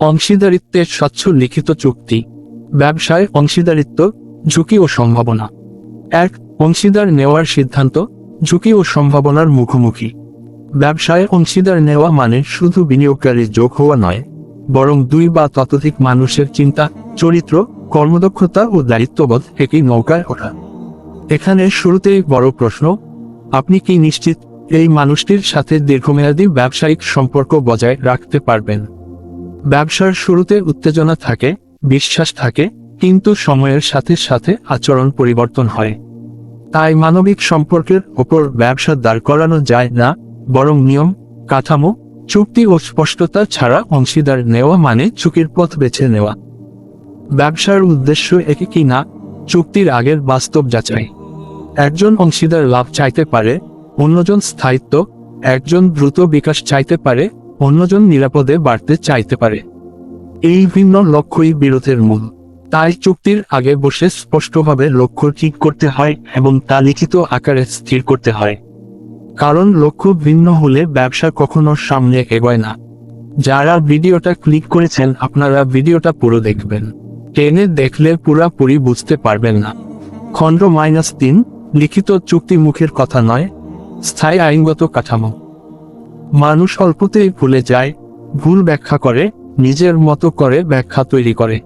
অংশীদারিত্বের স্বচ্ছ লিখিত চুক্তি, ব্যবসায় অংশীদারিত্ব, ঝুঁকি ও সম্ভাবনা। এক, অংশীদার নেওয়ার সিদ্ধান্ত, ঝুঁকি ও সম্ভাবনার মুখোমুখি। ব্যবসায় অংশীদার নেওয়া মানে শুধু বিনিয়োগকারী যোগ হওয়া নয়, বরং দুই বা ততোধিক মানুষের চিন্তা, চরিত্র, কর্মদক্ষতা ও দায়িত্ববোধ একই নৌকায় ওঠা। এখানে শুরুতেই বড় প্রশ্ন, আপনি কি নিশ্চিত এই মানুষটির সাথে দীর্ঘমেয়াদী ব্যবসায়িক সম্পর্ক বজায় রাখতে পারবেন? ব্যবসার শুরুতে উত্তেজনা থাকে, বিশ্বাস থাকে, কিন্তু সময়ের সাথে সাথে আচরণ পরিবর্তন হয়। তাই মানবিক সম্পর্কের ওপর ব্যবসা দাঁড় করানো যায় না, বরং নিয়ম, কাঠামো, চুক্তি ও স্পষ্টতা ছাড়া অংশীদার নেওয়া মানে ঝুঁকির পথ বেছে নেওয়া। ব্যবসার উদ্দেশ্য একই কি না, চুক্তির আগের বাস্তব যাচাই। একজন অংশীদার লাভ চাইতে পারে, অন্যজন স্থায়িত্ব, একজন দ্রুত বিকাশ চাইতে পারে অন্যজন নিরাপদে বাড়তে চাইতে পারে। এই ভিন্ন লক্ষ্যই বিরোধের মূল। তাই চুক্তির আগে বসে স্পষ্টভাবে লক্ষ্য ঠিক করতে হয় এবং তা লিখিত আকারে স্থির করতে হয়। কারণ লক্ষ্য ভিন্ন হলে ব্যবসা কখনো সামনে এগোয় না। যারা ভিডিওটা ক্লিক করেছেন, আপনারা ভিডিওটা পুরো দেখবেন। টেনে দেখলে পুরাপুরি বুঝতে পারবেন না। খণ্ড মাইনাস তিন, লিখিত চুক্তি মুখের কথা নয়। স্থায়ী আইনগত কাঠামো। মানুষ অল্পতেই ভুলে যায়, ভুল ব্যাখ্যা করে, নিজের মতো করে ব্যাখ্যা তৈরি করে।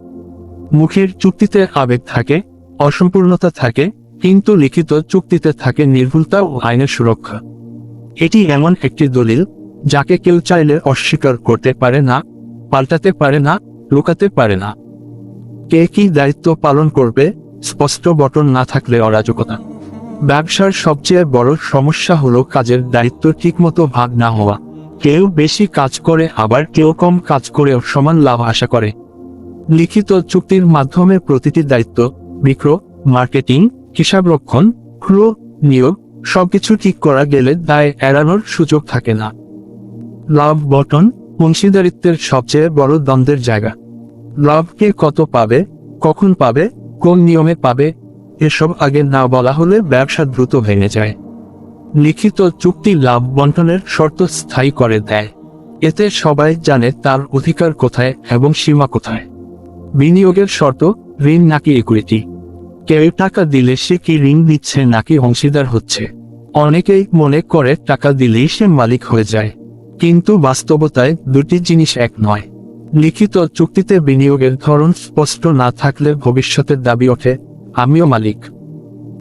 মুখের চুক্তিতে আবেগ থাকে, অসম্পূর্ণতা থাকে, কিন্তু লিখিত চুক্তিতে থাকে নির্ভুলতা ও আইনের সুরক্ষা। এটি এমন একটি দলিল, যাকে কেউ চাইলে অস্বীকার করতে পারে না, পাল্টাতে পারে না, লুকাতে পারে না। কে কি দায়িত্ব পালন করবে, স্পষ্ট বটন না থাকলে অরাজকতা। ব্যবসার সবচেয়ে বড় সমস্যা হলো কাজের দায়িত্ব ঠিকমতো ভাগ না হওয়া। কেউ বেশি কাজ করে, আবার কেউ কম কাজ করেও সমান লাভ আশা করে। লিখিত চুক্তির মাধ্যমে প্রতিটি দায়িত্ব বিক্রয় মার্কেটিং, হিসাবরক্ষণ, ক্রো, নিয়োগ, সবকিছু ঠিক করা গেলে দায় এড়ানোর সুযোগ থাকে না। লাভ বটন অংশীদারিত্বের সবচেয়ে বড় দ্বন্দ্বের জায়গা। লাভকে কত পাবে, কখন পাবে, কোন নিয়মে পাবে এসব আগে না বলা হলে ব্যবসা দ্রুত ভেঙে যায়। লিখিত চুক্তি লাভ বন্টনের শর্ত স্থায়ী করে দেয়। এতে সবাই জানে তার অধিকার কোথায় এবং সীমা কোথায়। বিনিয়োগের শর্ত, ঋণ নাকি ইকুইটি কেউ টাকা দিলে সে কি ঋণ দিচ্ছে নাকি অংশীদার হচ্ছে। অনেকেই মনে করে টাকা দিলেই সে মালিক হয়ে যায়। কিন্তু বাস্তবতায় দুটি জিনিস এক নয়। লিখিত চুক্তিতে বিনিয়োগের ধরন স্পষ্ট না থাকলে ভবিষ্যতের দাবি ওঠে আমিও মালিক।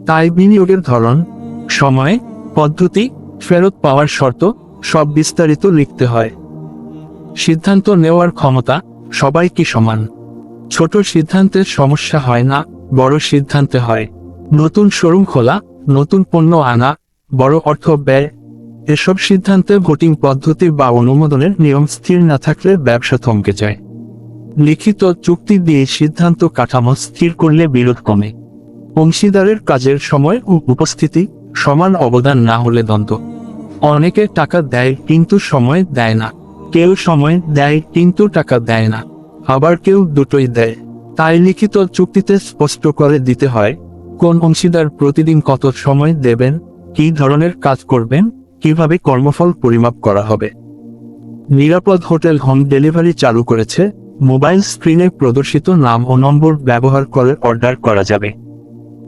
তাই বিনিয়োগের ধরন, সময়, পদ্ধতি, ফেরত পাওয়ার শর্ত, সব বিস্তারিত লিখতে হয়। সিদ্ধান্ত নেওয়ার ক্ষমতা সবাই কি সমান? ছোট সিদ্ধান্তের সমস্যা হয় না, বড় সিদ্ধান্তে হয়। নতুন শোরুম খোলা, নতুন পণ্য আনা, বড় অর্থ ব্যয়, এসব সিদ্ধান্তে ভোটিং পদ্ধতি বা অনুমোদনের নিয়ম স্থির না থাকলে ব্যবসা থমকে যায়। লিখিত চুক্তি দিয়ে সিদ্ধান্ত কাঠামো স্থির করলে বিরোধ কমে। অংশীদারের কাজের সময় ও উপস্থিতি সমান অবদান না হলে দ্বন্দ্ব। অনেকে টাকা দেয় কিন্তু সময় দেয় না। কেউ সময় দেয় কিন্তু টাকা দেয় না। আবার কেউ দুটোই দেয়। তাই লিখিত চুক্তিতে স্পষ্ট করে দিতে হয়, কোন অংশীদার প্রতিদিন কত সময় দেবেন, কি ধরনের কাজ করবেন, কীভাবে কর্মফল পরিমাপ করা হবে। নিরাপদ হোটেল হোম ডেলিভারি চালু করেছে, মোবাইল স্ক্রিনে প্রদর্শিত নাম ও নম্বর ব্যবহার করে অর্ডার করা যাবে।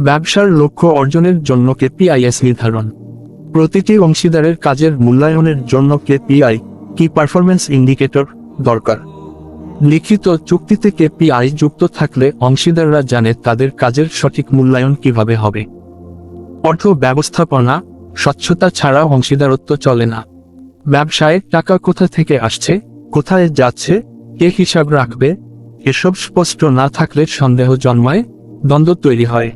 ব্যবসার লক্ষ্য অর্জনের জন্য কেপিআইএস নির্ধারণ। প্রতিটি অংশীদারের কাজের মূল্যায়নের জন্য কেপিআই কি পারফরমেন্স ইন্ডিকেটর দরকার? লিখিত চুক্তিতে কেপিআই যুক্ত থাকলে অংশীদাররা জানে তাদের কাজের সঠিক মূল্যায়ন কীভাবে হবে। অর্থ ব্যবস্থাপনা, স্বচ্ছতা ছাড়া অংশীদারত্ব চলে না। ব্যবসায় টাকা কোথা থেকে আসছে, কোথায় যাচ্ছে, কে হিসাব রাখবে, এসব স্পষ্ট না থাকলে সন্দেহ জন্মায়, দ্বন্দ্ব তৈরি হয়।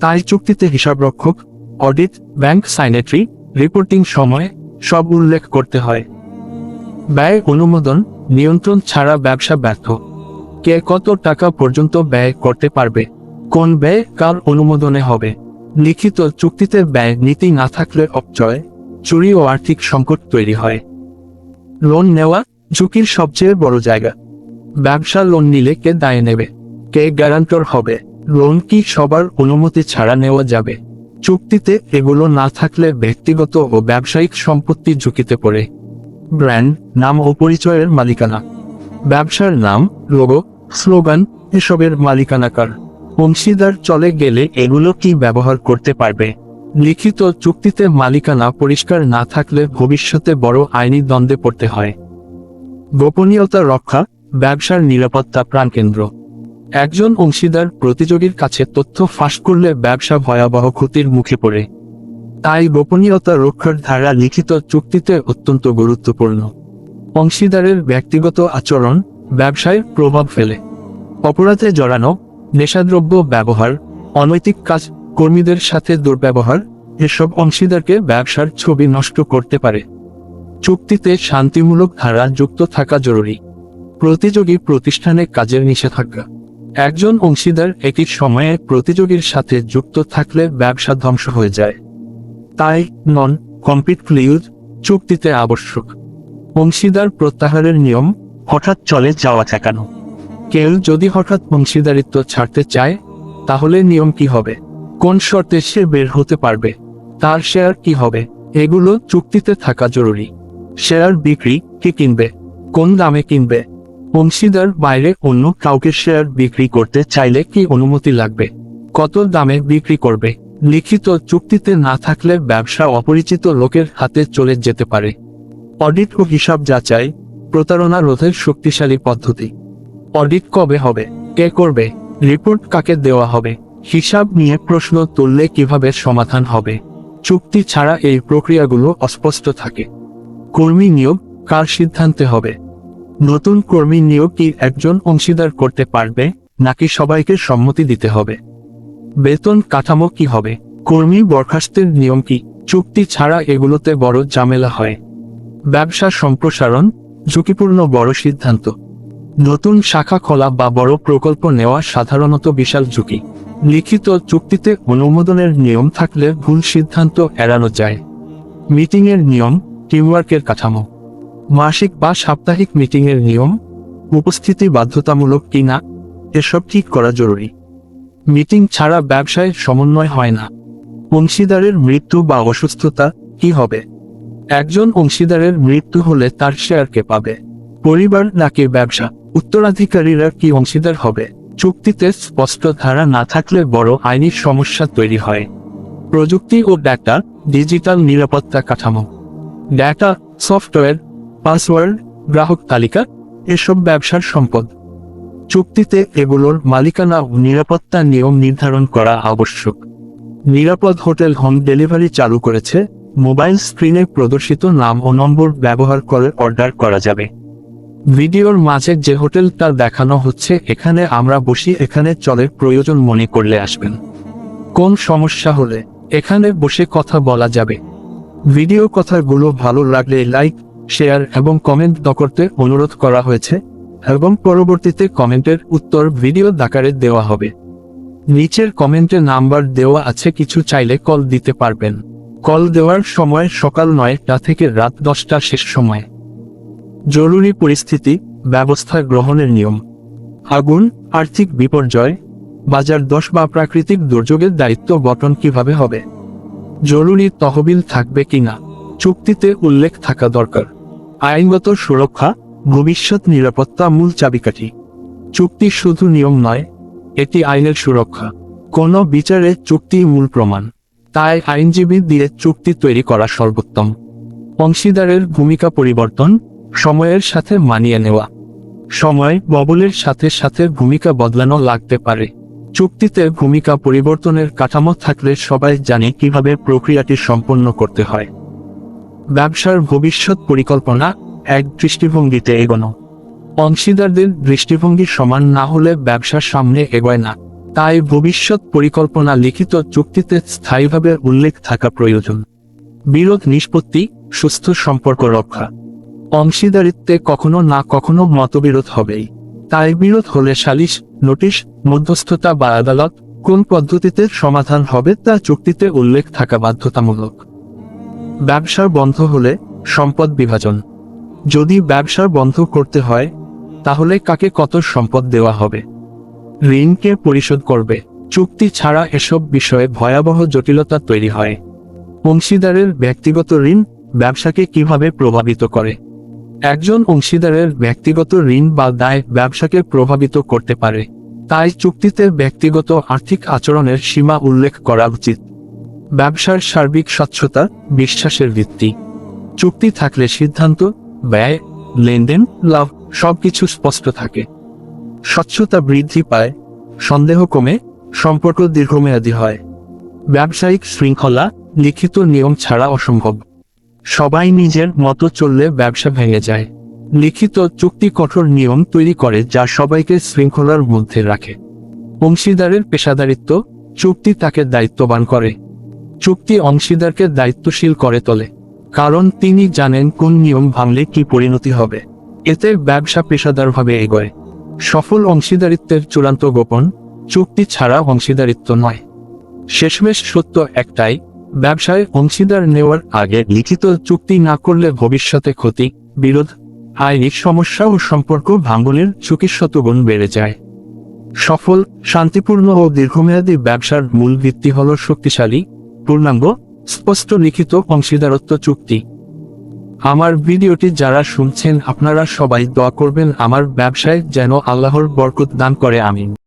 তাই চুক্তিতে হিসাবরক্ষক, অডিট, ব্যাংক সাইনেট্রি, রিপোর্টিং সময় সব উল্লেখ করতে হয়। ব্যয় অনুমোদন, নিয়ন্ত্রণ ছাড়া ব্যবসা ব্যর্থ। কে কত টাকা পর্যন্ত ব্যয় করতে পারবে? কোন ব্যয় কার অনুমোদনে হবে? লিখিত চুক্তিতে ব্যয় নীতি না থাকলে অপচয়, চুরি ও আর্থিক সংকট তৈরি হয়। লোন নেওয়া, ঝুঁকির সবচেয়ে বড় জায়গা। ব্যবসা লোন নিলে কে দায় নেবে? কে গ্যারান্টর হবে? লোন কি সবার অনুমতি ছাড়া নেওয়া যাবে। চুক্তিতে এগুলো না থাকলে ব্যক্তিগত ও ব্যবসায়িক সম্পত্তি ঝুঁকিতে পড়ে। ব্র্যান্ড নাম ও পরিচয়ের মালিকানা। ব্যবসার নাম, লোগো, স্লোগান, এসবের মালিকানাকার। অংশীদার চলে গেলে এগুলো কি ব্যবহার করতে পারবে? লিখিত চুক্তিতে মালিকানা পরিষ্কার না থাকলে ভবিষ্যতে বড় আইনি দ্বন্দ্বে পড়তে হয়। গোপনীয়তা রক্ষা, ব্যবসার নিরাপত্তা প্রাণকেন্দ্র। একজন অংশীদার প্রতিযোগীর কাছে তথ্য ফাঁস করলে ব্যবসা ভয়াবহ ক্ষতির মুখে পড়ে। তাই গোপনীয়তা রক্ষার ধারা লিখিত চুক্তিতে অত্যন্ত গুরুত্বপূর্ণ। অংশীদারের ব্যক্তিগত আচরণ ব্যবসায় প্রভাব ফেলে। অপরাধে জড়ানো, নেশাদ্রব্য ব্যবহার, অনৈতিক কাজ, কর্মীদের সাথে দুর্ব্যবহার, এসব অংশীদারকে ব্যবসার ছবি নষ্ট করতে পারে। চুক্তিতে শান্তিমূলক ধারা যুক্ত থাকা জরুরি। প্রতিযোগী প্রতিষ্ঠানে কাজের নিষেধাজ্ঞা। একজন অংশীদার একই সময়ে প্রতিযোগীর সাথে যুক্ত থাকলে ব্যবসা ধ্বংস হয়ে যায়। তাই, নন কম্পিট ক্লিউজ চুক্তিতে আবশ্যক। অংশীদার প্রত্যাহারের নিয়ম, হঠাৎ চলে যাওয়া ঠেকানো কেউ যদি হঠাৎ অংশীদারিত্ব ছাড়তে চায়, তাহলে নিয়ম কি হবে? কোন শর্তে সে বের হতে পারবে? তার শেয়ার কি হবে? এগুলো চুক্তিতে থাকা জরুরি। শেয়ার বিক্রি কে কিনবে? কোন দামে কিনবে? অংশীদার বাইরে অন্য কাউকে শেয়ার বিক্রি করতে চাইলে কি অনুমতি লাগবে? কত দামে বিক্রি করবে? লিখিত চুক্তিতে না থাকলে ব্যবসা অপরিচিত লোকের হাতে চলে যেতে পারে। অডিট ও হিসাব যাচাই, প্রতারণা রোধের শক্তিশালী পদ্ধতি। অডিট কবে হবে? কে করবে? রিপোর্ট কাকে দেওয়া হবে? হিসাব নিয়ে প্রশ্ন তুললে কীভাবে সমাধান হবে? চুক্তি ছাড়া এই প্রক্রিয়াগুলো অস্পষ্ট থাকে। কর্মী নিয়োগ, কার সিদ্ধান্তে হবে? নতুন কর্মী নিয়োগ কি একজন অংশীদার করতে পারবে, নাকি সবাইকে সম্মতি দিতে হবে? বেতন কাঠামো কি হবে? কর্মী বরখাস্তের নিয়ম কি? চুক্তি ছাড়া এগুলোতে বড় ঝামেলা হয়। ব্যবসা সম্প্রসারণ, ঝুঁকিপূর্ণ বড় সিদ্ধান্ত। নতুন শাখা খোলা বা বড় প্রকল্প নেওয়া সাধারণত বিশাল ঝুঁকি। লিখিত চুক্তিতে অনুমোদনের নিয়ম থাকলে ভুল সিদ্ধান্ত এড়ানো যায়। মিটিংয়ের নিয়ম, টিমওয়ার্কের কাঠামো। মাসিক বা সাপ্তাহিক মিটিংয়ের নিয়ম, উপস্থিতি বাধ্যতামূলক কিনা এসব ঠিক করা জরুরি। মিটিং ছাড়া ব্যবসায় সমন্বয় হয় না। অংশীদারের মৃত্যু বা অসুস্থতা কি হবে? একজন অংশীদারের মৃত্যু হলে তার শেয়ারকে পাবে? পরিবার নাকি ব্যবসা? উত্তরাধিকারীরা কি অংশীদার হবে? চুক্তিতে স্পষ্ট ধারা না থাকলে বড় আইনি সমস্যা তৈরি হয়। প্রযুক্তি ও ডাটা ডিজিটাল নিরাপত্তা কাঠামো। ডাটা সফটওয়্যার পাসওয়ার্ড, গ্রাহক তালিকা, এসব ব্যবসার সম্পদ। চুক্তিতে এগুলোর মালিকানা ও নিরাপত্তা নিয়ম নির্ধারণ করা আবশ্যক। নিরাপদ হোটেল হোম ডেলিভারি চালু করেছে। মোবাইল স্ক্রিনে প্রদর্শিত নাম ও নম্বর ব্যবহার করে অর্ডার করা যাবে। ভিডিওর মাঝে যে হোটেলটা দেখানো হচ্ছে, এখানে আমরা বসি, এখানে চলে প্রয়োজন মনে করলে আসবেন। কোন সমস্যা হলে এখানে বসে কথা বলা যাবে। ভিডিও কথাগুলো ভালো লাগলে লাইক শেয়ার এবং কমেন্ট দ করতে অনুরোধ করা হয়েছে এবং পরবর্তীতে কমেন্টের উত্তর ভিডিও দাকারে দেওয়া হবে। নিচের কমেন্টে নাম্বার দেওয়া আছে, কিছু চাইলে কল দিতে পারবেন। কল দেওয়ার সময় সকাল নয়টা থেকে রাত দশটা শেষ সময়। জরুরি পরিস্থিতি, ব্যবস্থা গ্রহণের নিয়ম। আগুন, আর্থিক বিপর্যয়। বাজার দশ বা প্রাকৃতিক দুর্যোগের দায়িত্ব গঠন কীভাবে হবে? জরুরি তহবিল থাকবে কিনা? চুক্তিতে উল্লেখ থাকা দরকার। আইনগত সুরক্ষা, ভবিষ্যৎ নিরাপত্তা মূল চাবিকাঠি। চুক্তি শুধু নিয়ম নয়, এটি আইনের সুরক্ষা। কোনো বিচারে চুক্তি মূল প্রমাণ। তাই আইনজীবী দিয়ে চুক্তি তৈরি করা সর্বোত্তম। অংশীদারের ভূমিকা পরিবর্তন, সময়ের সাথে মানিয়ে নেওয়া। সময় ববলের সাথে সাথে ভূমিকা বদলানো লাগতে পারে। চুক্তিতে ভূমিকা পরিবর্তনের কাঠামো থাকলে সবাই জানে কীভাবে প্রক্রিয়াটি সম্পন্ন করতে হয়। ব্যবসার ভবিষ্যৎ পরিকল্পনা এক দৃষ্টিভঙ্গিতে এগোনো। অংশীদারদের দৃষ্টিভঙ্গি সমান না হলে ব্যবসার সামনে এগোয় না। তাই ভবিষ্যৎ পরিকল্পনা লিখিত চুক্তিতে স্থায়ীভাবে উল্লেখ থাকা প্রয়োজন। বিরোধ নিষ্পত্তি, সুস্থ সম্পর্ক রক্ষা। অংশীদারিত্বে কখনো না কখনো মতবিরোধ হবেই। তাই বিরোধ হলে সালিশ, নোটিশ, মধ্যস্থতা বা আদালত কোন পদ্ধতিতে সমাধান হবে তা চুক্তিতে উল্লেখ থাকা বাধ্যতামূলক। ব্যবসা বন্ধ হলে সম্পদ বিভাজন। যদি ব্যবসা বন্ধ করতে হয়, তাহলে কাকে কত সম্পদ দেওয়া হবে? ঋণকে পরিশোধ করবে। চুক্তি ছাড়া এসব বিষয়ে ভয়াবহ জটিলতা তৈরি হয়। অংশীদারের ব্যক্তিগত ঋণ ব্যবসাকে কীভাবে প্রভাবিত করে? একজন অংশীদারের ব্যক্তিগত ঋণ বা দায় ব্যবসাকে প্রভাবিত করতে পারে। তাই চুক্তিতে ব্যক্তিগত আর্থিক আচরণের সীমা উল্লেখ করা উচিত। ব্যবসার সার্বিক স্বচ্ছতা, বিশ্বাসের ভিত্তি। চুক্তি থাকলে সিদ্ধান্ত, ব্যয়, লেনদেন, লাভ, সবকিছু স্পষ্ট থাকে। স্বচ্ছতা বৃদ্ধি পায়, সন্দেহ কমে, সম্পর্ক দীর্ঘমেয়াদী হয়। ব্যবসায়িক শৃঙ্খলা, লিখিত নিয়ম ছাড়া অসম্ভব। সবাই নিজের মতো চললে ব্যবসা ভেঙে যায়। লিখিত চুক্তি কঠোর নিয়ম তৈরি করে যা সবাইকে শৃঙ্খলার মধ্যে রাখে। অংশীদারের পেশাদারিত্ব, চুক্তি তাকে দায়িত্ববান করে। চুক্তি অংশীদারকে দায়িত্বশীল করে তোলে, কারণ তিনি জানেন কোন নিয়ম ভাঙলে কি পরিণতি হবে। এতে ব্যবসা পেশাদারভাবে এগোয়। সফল অংশীদারিত্বের চূড়ান্ত গোপন চুক্তি ছাড়া অংশীদারিত্ব নয়। শেষমেশ সত্য একটাই, ব্যবসায় অংশীদার নেওয়ার আগে লিখিত চুক্তি না করলে ভবিষ্যতে ক্ষতি, বিরোধ আইনিক সমস্যা ও সম্পর্ক ভাঙ্গনের ঝুঁকি শতগুণ বেড়ে যায়। সফল, শান্তিপূর্ণ ও দীর্ঘমেয়াদী ব্যবসার মূল ভিত্তি হল শক্তিশালী পূর্ণাঙ্গ, স্পষ্ট লিখিত অংশীদারত্ব চুক্তি। আমার ভিডিওটি যারা শুনছেন, আপনারা সবাই দোয়া করবেন আমার ব্যবসায় যেন আল্লাহর বরকত দান করে, আমিন।